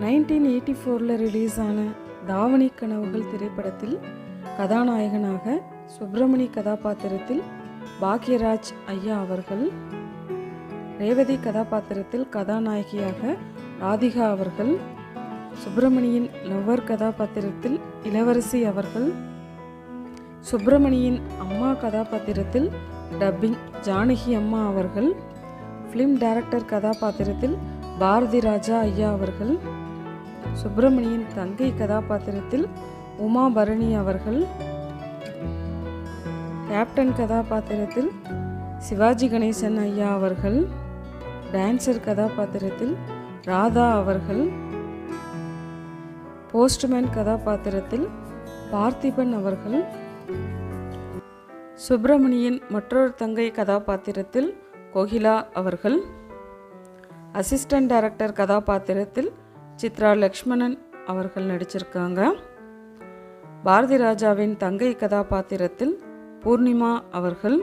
Nineteen eighty ஃபோரில் release ஆன தாவணி கனவுகள் திரைப்படத்தில் கதாநாயகனாக சுப்பிரமணி கதாபாத்திரத்தில் பாக்யராஜ் ஐயா அவர்கள் ரேவதி கதாபாத்திரத்தில் கதாநாயகியாக ராதிகா அவர்கள் சுப்பிரமணியின் லவ்வர் கதாபாத்திரத்தில் இளவரசி அவர்கள் சுப்பிரமணியின் அம்மா கதாபாத்திரத்தில் டப்பிங் ஜானகி அம்மா அவர்கள் ஃபிலிம் டைரக்டர் கதாபாத்திரத்தில் பாரதி ராஜா ஐயா அவர்கள் சுப்பிரமணியின் தங்கை கதாபாத்திரத்தில் உமா பரணி அவர்கள் கேப்டன் கதாபாத்திரத்தில் சிவாஜி கணேசன் ஐயா அவர்கள் டான்சர் கதாபாத்திரத்தில் ராதா அவர்கள் போஸ்ட்மேன் கதாபாத்திரத்தில் பார்த்திபன் அவர்கள் சுப்பிரமணியின் மற்றொரு தங்கை கதாபாத்திரத்தில் கோகிலா அவர்கள் அசிஸ்டன்ட் டைரக்டர் கதாபாத்திரத்தில் சித்ரா லக்ஷ்மணன் அவர்கள் நடிச்சிருக்காங்க. பாரதி ராஜாவின் தங்கை கதாபாத்திரத்தில் பூர்ணிமா அவர்கள்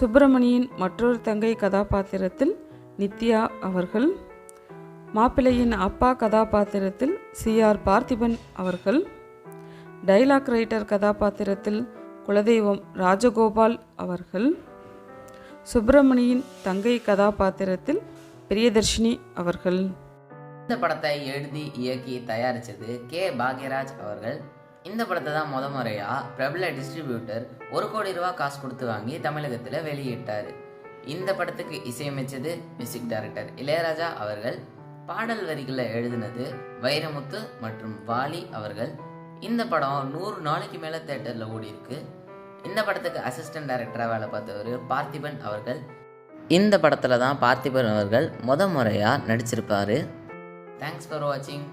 சுப்பிரமணியின் மற்றொரு தங்கை கதாபாத்திரத்தில் நித்யா அவர்கள் மாப்பிள்ளையின் அப்பா கதாபாத்திரத்தில் சி ஆர் பார்த்திபன் அவர்கள் டைலாக் ரைட்டர் கதாபாத்திரத்தில் குலதெய்வம் ராஜகோபால் அவர்கள் சுப்பிரமணியின் தங்கை கதாபாத்திரத்தில் பிரியதர்ஷினி அவர்கள். இந்த படத்தை எழுதி இயக்கி தயாரித்தது கே. பாக்யராஜ் அவர்கள். இந்த படத்தை தான் முத முறையாக பிரபல டிஸ்ட்ரிபியூட்டர் ஒரு கோடி ரூபா காசு கொடுத்து வாங்கி தமிழகத்தில் வெளியிட்டார். இந்த படத்துக்கு இசையமைச்சது மியூசிக் டைரக்டர் இளையராஜா அவர்கள். பாடல் வரிகளை எழுதினது வைரமுத்து மற்றும் வாலி அவர்கள். இந்த படம் நூறு நாளைக்கு மேலே தேட்டரில் ஓடி இருக்கு இந்த படத்துக்கு அசிஸ்டன்ட் டைரக்டராக வேலை பார்த்தவர் பார்த்திபன் அவர்கள். இந்த படத்தில் தான் பார்த்திபன் அவர்கள் முத முறையாக நடிச்சிருப்பார். தேங்க்ஸ் ஃபார் வாட்சிங்